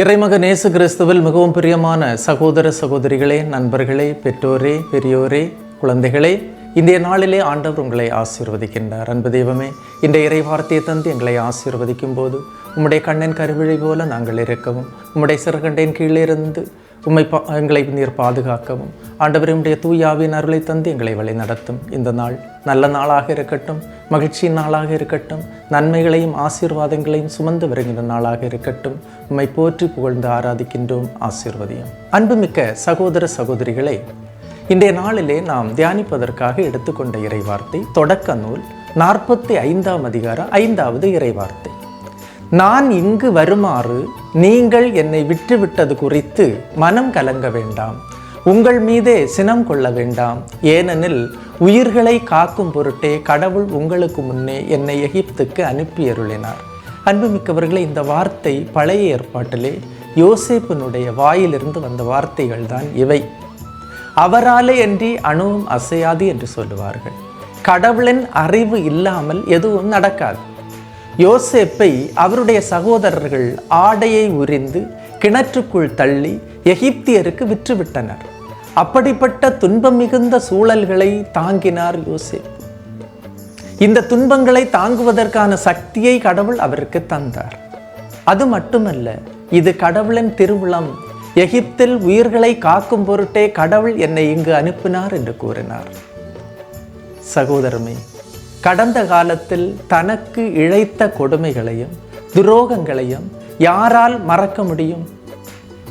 இறைமக நேசு கிறிஸ்துவில் மிகவும் பிரியமான சகோதர சகோதரிகளே நண்பர்களே பெற்றோரே பெரியோரே குழந்தைகளே இன்றைய நாளிலே ஆண்டவர் உங்களை ஆசீர்வதிக்கின்றார். அன்பு தெய்வமே இந்த இறை வார்த்தையை தந்து எங்களை ஆசீர்வதிக்கும் போது உம்முடைய கண்ணன் கருவிழி போல நாங்கள் இருக்கவும் உம்முடைய சிறகண்டையின் கீழே இருந்து உம்மை பா எங்களை நீர் பாதுகாக்கவும். ஆண்டவர் தூயாவின் அருளை தந்து எங்களை வழி நடத்தும் இந்த நாள் நல்ல நாளாக இருக்கட்டும் மகிழ்ச்சியின் நாளாக இருக்கட்டும் நன்மைகளையும் ஆசீர்வாதங்களையும் சுமந்து வருகின்ற நாளாக இருக்கட்டும். உம்மை போற்றி புகழ்ந்து ஆராதிக்கின்றோம் ஆசீர்வதியும். அன்புமிக்க சகோதர சகோதரிகளே இன்றைய நாளிலே நாம் தியானிப்பதற்காக எடுத்துக்கொண்ட இறைவார்த்தை தொடக்க நூல் நாற்பத்தி ஐந்தாம் அதிகாரம் ஐந்தாவது இறைவார்த்தை. நான் இங்கு வருமாறு நீங்கள் என்னை விட்டுவிட்டது குறித்து மனம் கலங்க வேண்டாம். உங்கள் மீதே சினம் கொள்ள வேண்டாம். ஏனெனில் உயிர்களை காக்கும் பொருட்டே கடவுள் உங்களுக்கு முன்னே என்னை எகிப்துக்கு அனுப்பி அருளினார் அன்புமிக்கவர்களே இந்த வார்த்தை பழைய ஏற்பாட்டிலே யோசேப்பினுடைய வாயிலிருந்து வந்த வார்த்தைகள் தான் இவை. அவராலே அன்றி அணுவும் அசையாது என்று சொல்லுவார்கள். கடவுளின் அறிவு இல்லாமல் எதுவும் நடக்காது. யோசேப்பை அவருடைய சகோதரர்கள் ஆடையை உரிந்து கிணற்றுக்குள் தள்ளி எகிப்தியருக்கு விற்றுவிட்டனர். அப்படிப்பட்ட துன்பம் மிகுந்த சூழல்களை தாங்கினார் யோசேப். இந்த துன்பங்களை தாங்குவதற்கான சக்தியை கடவுள் அவருக்கு தந்தார். அது மட்டுமல்ல இது கடவுளின் திருவிழம் எகிப்தில் உயிர்களை காக்கும் பொருட்டே கடவுள் என்னை இங்கு அனுப்பினார் என்று கூறினார். சகோதரமே கடந்த காலத்தில் தனக்கு இழைத்த கொடுமைகளையும் துரோகங்களையும் யாரால் மறக்க முடியும்?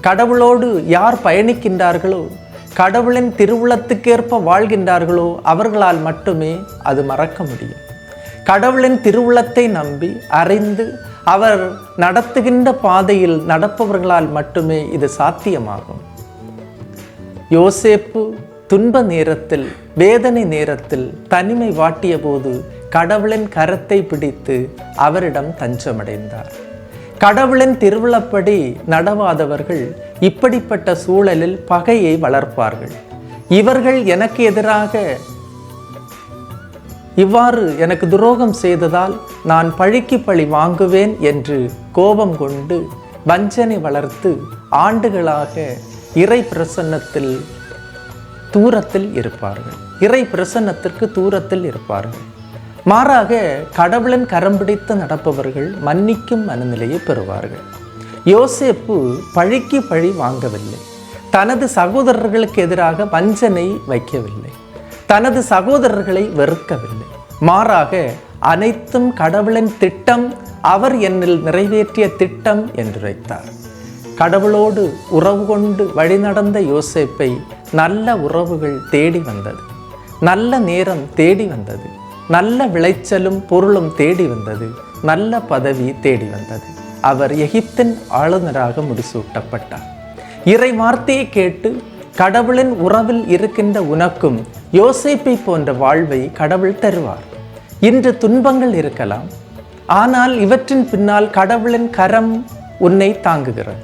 கடவுளோடு யார் பயணிக்கின்றார்களோ கடவுளின் திருவுளத்துக்கேற்ப வாழ்கின்றார்களோ அவர்களால் மட்டுமே அது மறக்க முடியும். கடவுளின் திருவுளத்தை நம்பி அறிந்து அவர் நடத்துகின்ற பாதையில் நடப்பவர்களால் மட்டுமே இது சாத்தியமாகும். யோசேப்பு துன்ப நேரத்தில் வேதனை நேரத்தில் தனிமை வாட்டிய போது கடவுளின் கரத்தை பிடித்து அவரிடம் தஞ்சமடைந்தார். கடவுளின் திருவிழப்படி நடவாதவர்கள் இப்படிப்பட்ட சூழலில் பகையை வளர்ப்பார்கள். இவர்கள் எனக்கு எதிராக இவ்வாறு எனக்கு துரோகம் செய்ததால் நான் பழிக்கு பழி வாங்குவேன் என்று கோபம் கொண்டு வஞ்சனை வளர்த்து ஆண்டுகளாக இறை பிரசன்னத்தில் தூரத்தில் இருப்பார்கள். இறை பிரசன்னத்திற்கு தூரத்தில் இருப்பார்கள். மாறாக கடவுளின் கரம் பிடித்து நடப்பவர்கள் மன்னிக்கும் மனநிலையை பெறுவார்கள். யோசேப்பு பழிக்கு பழி வாங்கவில்லை. தனது சகோதரர்களுக்கு எதிராக வஞ்சனை வைக்கவில்லை. தனது சகோதரர்களை வெறுக்கவில்லை. மாறாக அனைத்தும் கடவுளின் திட்டம் அவர் என்னில் நிறைவேற்றிய திட்டம் என்று வைத்தார். கடவுளோடு உறவு கொண்டு வழிநடந்த யோசேப்பை நல்ல உறவுகள் தேடி வந்தது. நல்ல நேரம் தேடி வந்தது. நல்ல விளைச்சலும் பொருளும் தேடி வந்தது. நல்ல பதவி தேடி வந்தது. அவர் எகிப்தின் ஆளுநராக முடிசூட்டப்பட்டார். இறை வார்த்தையை கேட்டு கடவுளின் உறவில் இருக்கின்ற உனக்கும் யோசிப்பை போன்ற வாழ்வை கடவுள் தருவார். இன்று துன்பங்கள் இருக்கலாம். ஆனால் இவற்றின் பின்னால் கடவுளின் கரம் உன்னை தாங்குகிறது.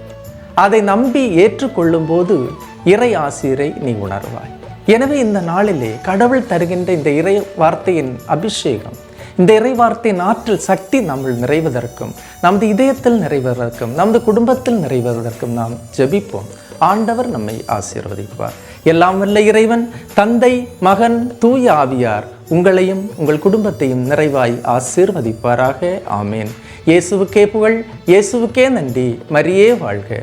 அதை நம்பி ஏற்றுக்கொள்ளும் போது இறை ஆசிரை நீ உணர்வாய். எனவே இந்த நாளிலே கடவுள் தருகின்ற இந்த இறை வார்த்தையின் அபிஷேகம் இந்த இறை வார்த்தையின் ஆற்றல் சக்தி நம்ம நிறைவதற்கும் நமது இதயத்தில் நிறைவதற்கும் நமது குடும்பத்தில் நிறைவதற்கும் நாம் ஜெபிப்போம். ஆண்டவர் நம்மை ஆசீர்வதிப்பார். எல்லாம் வல்ல இறைவன் தந்தை மகன் தூய ஆவியார் உங்களையும் உங்கள் குடும்பத்தையும் நிறைவாய் ஆசீர்வதிப்பாராக. ஆமேன். இயேசுவுக்கே புகழ் இயேசுவுக்கே நன்றி. மரியே வாழ்க.